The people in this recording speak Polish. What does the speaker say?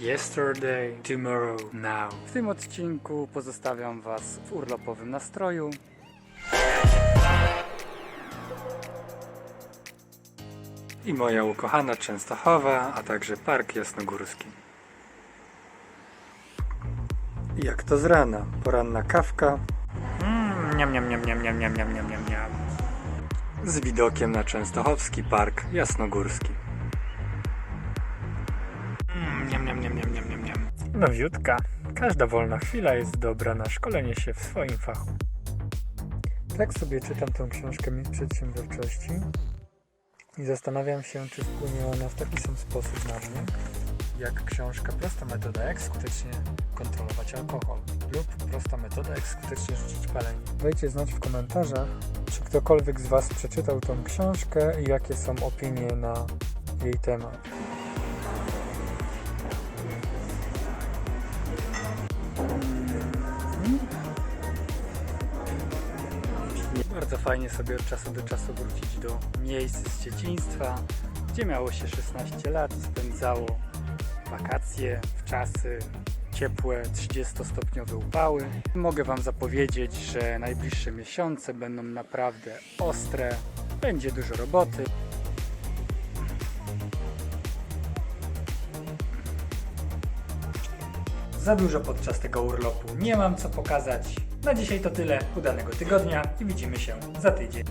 Yesterday, tomorrow, now. W tym odcinku pozostawiam Was w urlopowym nastroju. I moja ukochana Częstochowa, a także Park Jasnogórski. Jak to z rana? Poranna kawka. Mm, niam, niam, niam, niam, niam, niam, niam, niam. Z widokiem na Częstochowski Park Jasnogórski. Nowiutka. Każda wolna chwila jest dobra na szkolenie się w swoim fachu. Tak sobie czytam tą książkę Mit Przedsiębiorczości i zastanawiam się, czy wpłynie ona w taki sam sposób na mnie, jak książka Prosta metoda, jak skutecznie kontrolować alkohol lub Prosta metoda, jak skutecznie rzucić palenie. Dajcie znać w komentarzach, czy ktokolwiek z Was przeczytał tą książkę i jakie są opinie na jej temat. Bardzo fajnie sobie od czasu do czasu wrócić do miejsc z dzieciństwa, gdzie miało się 16 lat, spędzało wakacje, w czasy ciepłe, 30-stopniowe upały. Mogę Wam zapowiedzieć, że najbliższe miesiące będą naprawdę ostre, będzie dużo roboty. Za dużo podczas tego urlopu nie mam co pokazać. Na dzisiaj to tyle. Udanego tygodnia i widzimy się za tydzień.